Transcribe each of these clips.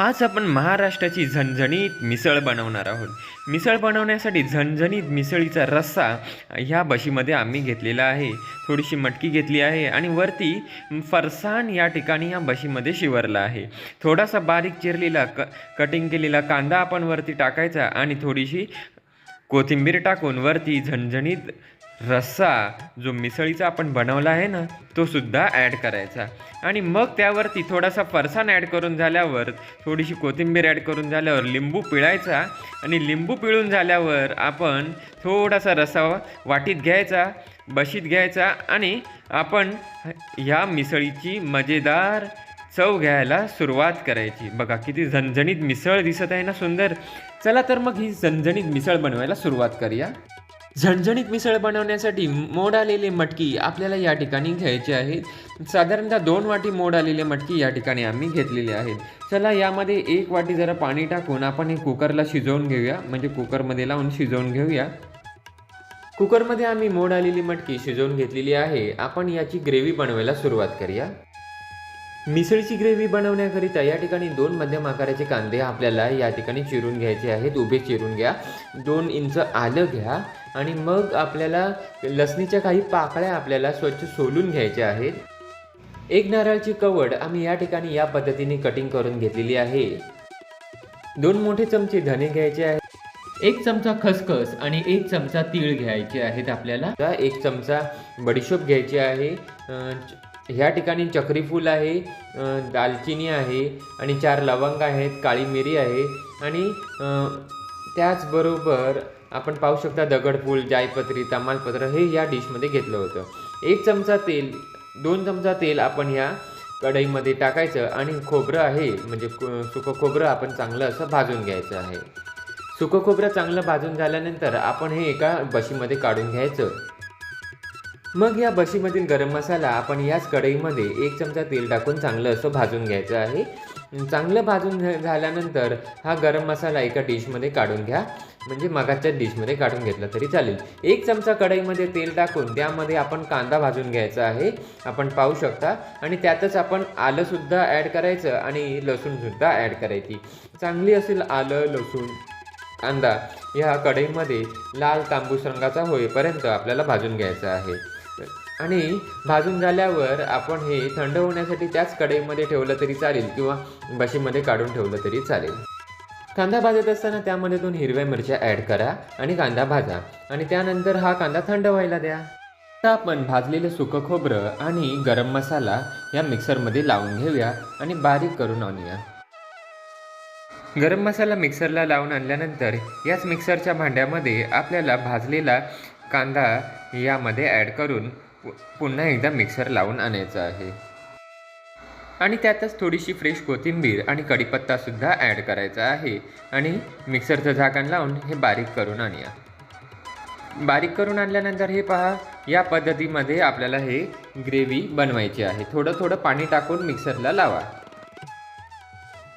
आज आपण महाराष्ट्राची झणझणीत मिसळ बनवणार आहोत. मिसळ बनवण्यासाठी झणझणीत मिसळीचा रस्सा ह्या बशीमध्ये आम्ही घेतलेला आहे. थोडीशी मटकी घेतली आहे आणि वरती फरसाण या ठिकाणी या बशीमध्ये शिवरला आहे. थोडासा बारीक चिरलेला क कटिंग केलेला कांदा आपण वरती टाकायचा आणि थोडीशी कोथिंबीर टाकून वरती झणझणीत रस्सा जो मिसळीचा आपण बनवला आहे ना तो सुद्धा ॲड करायचा. आणि मग त्यावरती थोडासा फरसाण ॲड करून झाल्यावर थोडीशी कोथिंबीर ॲड करून झाल्यावर लिंबू पिळायचा. आणि लिंबू पिळून झाल्यावर आपण थोडासा रस्सा वाटीत घ्यायचा बशीत घ्यायचा आणि आपण ह्या मिसळीची मजेदार चव घ्यायला सुरुवात करायची. बघा किती झणझणीत मिसळ दिसत आहे ना सुंदर. चला तर मग ही झणझणीत मिसळ बनवायला सुरुवात करूया. झणझणीत मिसळ बनवण्यासाठी मोड आलेले मटकी आपल्याला या ठिकाणी घ्यायचे आहेत. साधारणतः दोन वाटी मोड आलेले मटकी या ठिकाणी आम्ही घेतलेले आहेत. चला यामध्ये एक वाटी जरा पाणी टाकून आपण हे कुकरला शिजवून घेऊया. म्हणजे कुकरमध्ये लावून शिजवून घेऊया. कुकरमध्ये आम्ही मोड आलेली मटकी शिजवून घेतलेली आहे. आपण याची ग्रेव्ही बनवायला सुरुवात करूया. मिसळीची ग्रेव्ही बनवण्याकरिता या ठिकाणी दोन मध्यम आकाराचे कांदे आपल्याला या ठिकाणी चिरून घ्यायचे आहेत. उभे चिरून घ्या. दोन इंच आलं घ्या. आणि मग आपल्याला लसणीच्या काही पाकळ्या आपल्याला स्वच्छ सोलून घ्यायच्या आहेत. एक नारळची कवड आम्ही या ठिकाणी या पद्धतीने कटिंग करून घेतलेली आहे. दोन मोठे चमचे धने घ्यायचे आहेत. एक चमचा खसखस आणि एक चमचा तीळ घ्यायचे आहेत आपल्याला. एक चमचा बडीशोप घ्यायची आहे. ह्या ठिकाणी चक्रीफूल आहे दालचिनी आहे आणि चार लवंग आहेत काळी मिरी आहे आणि त्याचबरोबर आपण पाहू शकता दगडफूल जायपत्री तमालपत्र हे या डिशमध्ये घेतलं होतं. एक चमचा तेल दोन चमचा तेल आपण ह्या कढईमध्ये टाकायचं आणि खोबरं आहे म्हणजे सुकं खोबरं आपण चांगलं असं भाजून घ्यायचं आहे. सुकं खोबरं चांगलं भाजून झाल्यानंतर आपण हे एका बशीमध्ये काढून घ्यायचं. मग या बशीमधील गरम मसाला आपण याच कढईमध्ये एक चमचा तेल टाकून चांगलं असं भाजून घ्यायचं आहे. चांगलं भाजून झाल्यानंतर हा गरम मसाला एका डिशमध्ये काढून घ्या. म्हणजे मगाच्या डिशमध्ये काढून घेतला तरी चालेल. एक चमचा कढईमध्ये तेल टाकून त्यामध्ये आपण कांदा भाजून घ्यायचा आहे. आपण पाहू शकता. आणि त्यातच आपण आलंसुद्धा ॲड करायचं आणि लसूणसुद्धा ॲड करायची. चांगली असेल आलं लसूण कांदा ह्या कढईमध्ये लाल तांबूस रंगाचा होईपर्यंत आपल्याला भाजून घ्यायचा आहे. आणि भाजून झाल्यावर आपण हे थंड होण्यासाठी त्याच कढईमध्ये ठेवलं तरी चालेल किंवा बशीमध्ये काढून ठेवलं तरी चालेल. कांदा भाजत असताना त्यामध्ये दोन हिरव्या मिरच्या ॲड करा आणि कांदा भाजा आणि त्यानंतर हा कांदा थंड व्हायला द्या. आता आपण भाजलेलं सुकं खोबरं आणि गरम मसाला या मिक्सरमध्ये लावून घेऊया आणि बारीक करून आणूया. गरम मसाला मिक्सरला लावून आणल्यानंतर याच मिक्सरच्या भांड्यामध्ये आपल्याला भाजलेला कांदा यामध्ये ॲड करून पु- पुन्हा एकदा मिक्सर लावून आणायचं आहे. आणि त्यातच थोडीशी फ्रेश कोथिंबीर आणि कढीपत्तासुद्धा ॲड करायचा आहे. आणि मिक्सरचं झाकण लावून हे बारीक करून आणूया. बारीक करून आणल्यानंतर हे पहा या पद्धतीमध्ये आपल्याला हे ग्रेव्ही बनवायची आहे. थोडं थोडं पाणी टाकून मिक्सरला लावा.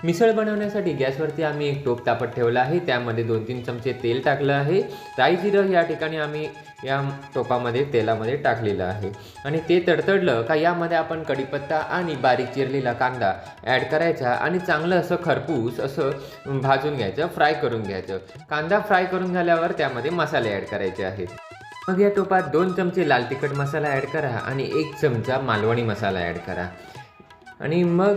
मिसळ बनवण्यासाठी गॅसवरती आम्ही एक टोप तापत ठेवला आहे. त्यामध्ये दोन तीन चमचे तेल टाकलं आहे. राई जिरं या ठिकाणी आम्ही या टोपामध्ये तेलामध्ये टाकलेलं आहे. आणि ते तडतडलं का यामध्ये आपण कढीपत्ता आणि बारीक चिरलेला कांदा ॲड करायचा आणि चांगलं असं खरपूस असं भाजून घ्यायचं फ्राय करून घ्यायचं. कांदा फ्राय करून झाल्यावर त्यामध्ये मसाले ॲड करायचे आहेत. मग या टोपात दोन चमचे लाल तिखट मसाला ॲड करा आणि एक चमचा मालवणी मसाला ॲड करा. आणि मग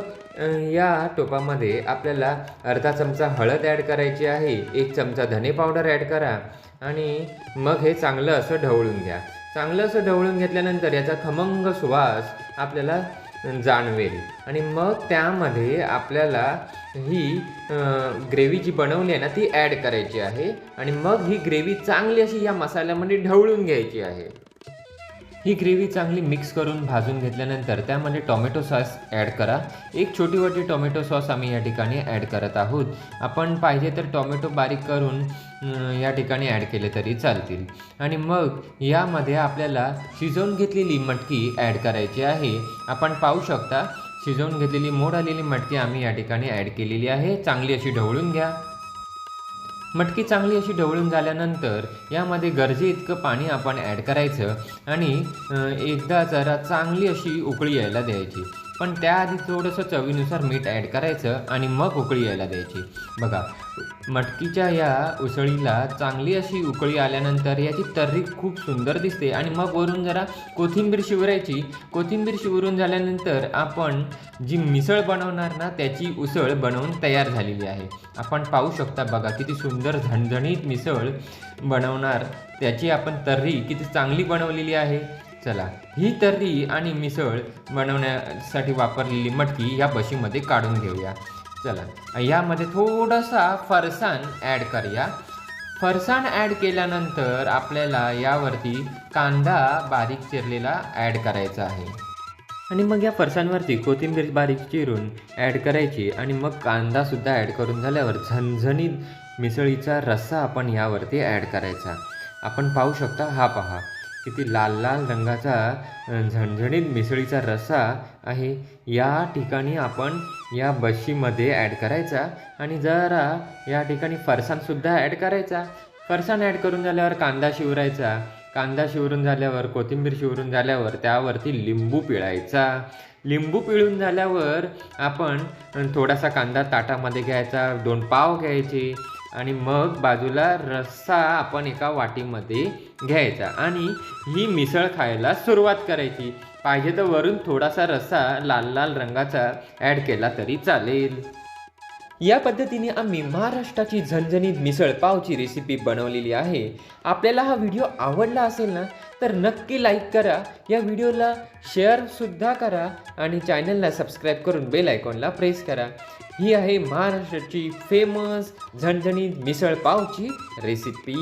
या टोपामध्ये आपल्याला अर्धा चमचा हळद ॲड करायची आहे एक चमचा धने पावडर ॲड करा. आणि मग हे चांगलं असं ढवळून घ्या. चांगलं असं ढवळून घेतल्यानंतर याचा खमंग सुवास आपल्याला जाणवेल. आणि मग त्यामध्ये आपल्याला ही ग्रेव्ही जी बनवली आहे ना ती ॲड करायची आहे. आणि मग ही ग्रेव्ही चांगली अशी या मसाल्यामध्ये ढवळून घ्यायची आहे. ही ग्रेव्ही चांगली मिक्स करून भाजून घेतल्यानंतर त्यामध्ये टोमॅटो सॉस ॲड करा. एक छोटी वाटी टोमॅटो सॉस आम्ही या ठिकाणी ॲड करत आहोत. आपण पाहिजे तर टोमॅटो बारीक करून या ठिकाणी ॲड केले तरी चालतील. आणि मग यामध्ये आपल्याला शिजवून घेतलेली मटकी ॲड करायची आहे. आपण पाहू शकता शिजवून घेतलेली मोड आलेली मटकी आम्ही या ठिकाणी ॲड केलेली आहे. चांगली अशी ढवळून घ्या. मटकी चांगली अशी ढवळून झाल्यानंतर यामध्ये गरजे इतकं पाणी आपण ॲड करायचं आणि एकदा जरा चांगली अशी उकळी यायला द्यायची. पण त्याआधी थोडंसं चवीनुसार मीठ ॲड करायचं आणि मग उकळी यायला द्यायची. बघा मटकीच्या या उसळीला चांगली अशी उकळी आल्यानंतर याची तर्री खूप सुंदर दिसते आणि मग वरून जरा कोथिंबीर शिवरायची. कोथिंबीर शिवरून झाल्यानंतर आपण जी मिसळ बनवणार ना त्याची उसळ बनवून तयार झालेली आहे. आपण पाहू शकता बघा किती सुंदर झणझणीत मिसळ बनवणार. त्याची आपण तर्री किती चांगली बनवलेली आहे. चला ही तर्री आणि मिसळ बनवण्यासाठी वापरलेली मटकी या बशीमध्ये काढून घेऊया. चला यामध्ये थोडासा फरसाण ॲड करूया. फरसाण ॲड केल्यानंतर आपल्याला यावरती कांदा बारीक चिरलेला ॲड करायचा आहे. आणि मग या फरसांवरती कोथिंबीर बारीक चिरून ॲड करायची आणि मग कांदासुद्धा ॲड करून झाल्यावर झणझणीत मिसळीचा रस्सा आपण यावरती ॲड करायचा. आपण पाहू शकता हा पहा. किती लाल लाल रंगाचा झणझणीत मिसळीचा रस्सा आहे. या ठिकाणी आपण या बशीमध्ये ॲड करायचा आणि जरा या ठिकाणी फरसाणसुद्धा ॲड करायचा. फरसाण ॲड करून झाल्यावर कांदा शिवरायचा. कांदा शिवरून झाल्यावर कोथिंबीर शिवरून झाल्यावर त्यावरती लिंबू पिळायचा. लिंबू पिळून झाल्यावर आपण थोडासा कांदा ताटामध्ये घ्यायचा दोन पाव घ्यायचे. आणि मग बाजूला रस्सा आपण एका वाटीमध्ये घ्यायचा. आणि ही मिसळ खायला सुरुवात करायची. पाहिजे तर वरून थोडासा रस्सा लाल लाल रंगाचा ॲड केला तरी चालेल. या पद्धतीने आम्ही महाराष्ट्राची झणझणीत मिसळ पावची रेसिपी बनवलेली आहे. आपल्याला हा व्हिडिओ आवडला असेल ना तर नक्की लाईक करा. या व्हिडिओला शेअरसुद्धा करा आणि चॅनलला सबस्क्राईब करून बेल आयकॉनला प्रेस करा. ही आहे महाराष्ट्राची फेमस झणझणीत मिसळ पावची रेसिपी